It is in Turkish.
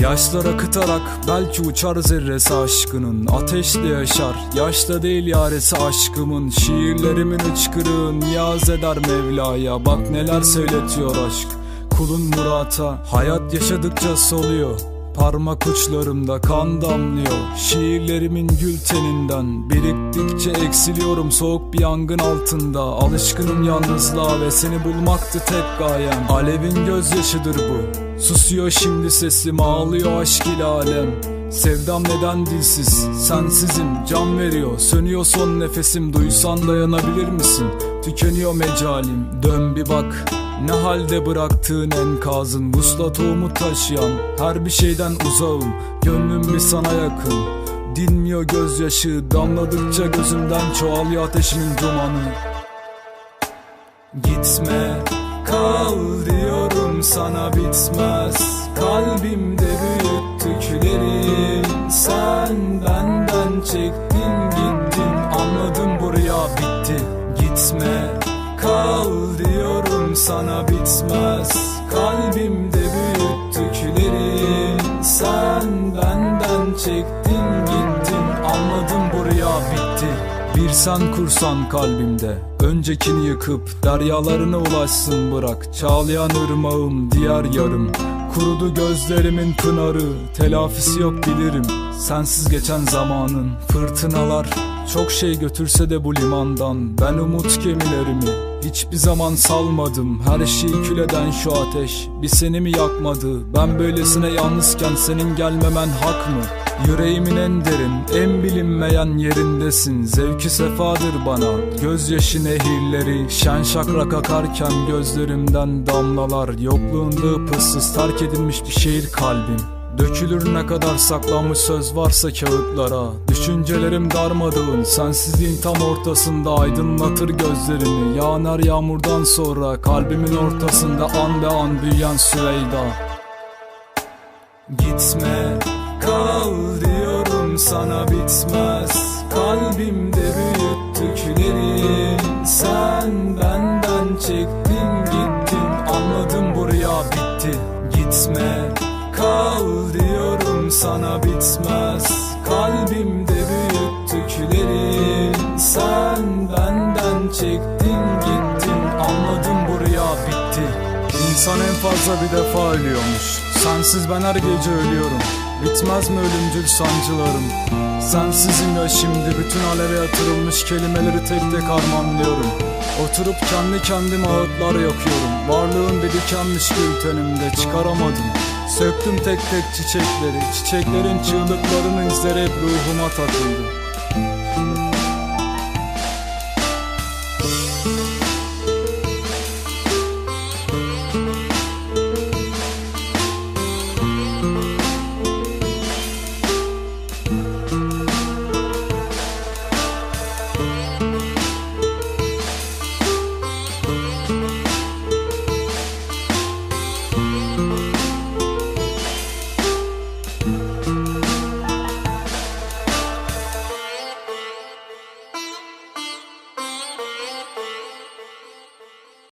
Yaşlar akıtarak belki uçar zerresi aşkının. Ateşle yaşar yaşta değil yaresi aşkımın. Şiirlerimin hıçkırığı niyaz eder Mevla'ya. Bak neler söyletiyor aşk. Kulun murata Hayat yaşadıkça soluyor Parmak uçlarımda kan damlıyor. Şiirlerimin gül teninden Biriktikçe eksiliyorum. Soğuk bir yangın altında. Alışkınım yalnızlığa ve seni bulmaktı tek gayem. Alevin gözyaşıdır bu. Susuyor şimdi sesim ağlıyor aşk ile alem Sevdam neden dilsiz? Sensizim can veriyor. Sönüyor son nefesim. Duysan dayanabilir misin? Tükeniyor mecalim. Dön bir bak ne halde bıraktığın enkazın? Vuslat tohumu taşıyan Her bir şeyden uzağım. Gönlüm bir sana yakın. Dinmiyor gözyaşı Damladıkça gözümden çoğalıyor ateşimin dumanı. Gitme kal diyorum sana bitmez. Kalbimde büyüttüklerim Sen benden çektin gittin Anladım sana bitmez. Kalbimde büyüttüklerim Sen benden çektin gittin. Anladım buraya bitti. Bir sen kursan kalbimde. Öncekini yıkıp deryalarına ulaşsın bırak. Çağlayan ırmağım diğer yarım. Kurudu gözlerimin pınarı. Telafisi yok bilirim. Sensiz geçen zamanın fırtınalar Çok şey götürse de bu limandan Ben umut gemilerimi. Hiçbir zaman salmadım Her şeyi küleden şu ateş. Bir seni mi yakmadı Ben böylesine yalnızken senin gelmemen hak mı? Yüreğimin en derin, en bilinmeyen yerindesin. Zevki sefadır bana Gözyaşı nehirleri. Şen şakrak akarken gözlerimden damlalar. Yokluğunda pıssız terk edilmiş bir şehir kalbim Dökülür ne kadar saklanmış söz varsa kağıtlara. Düşüncelerim darmadağın Sensizliğin tam ortasında. Aydınlatır gözlerimi Yağar yağmurdan sonra. Kalbimin ortasında an be an büyüyen Süveyda Gitme kal diyorum sana bitmez. Kalbimde büyüttüklerim Sen benden çektin gittin Anladım buraya bitti. Gitme kal diyorum sana bitmez. Kalbimde büyüttüklerim Sen benden çektin gittin Anladım buraya bitti. İnsan en fazla bir defa ölüyormuş. Sensiz ben her gece ölüyorum. Bitmez mi ölümcül sancılarım? Sensizim ya şimdi bütün aleve yatırılmış kelimeleri tek tek harmanlıyorum. Oturup kendi kendime ağıtlar yakıyorum. Varlığın bir dikenmiş gül tenimde çıkaramadım Söktüm tek tek çiçekleri Çiçeklerin çığlıklarının izleri hep ruhuma takıldı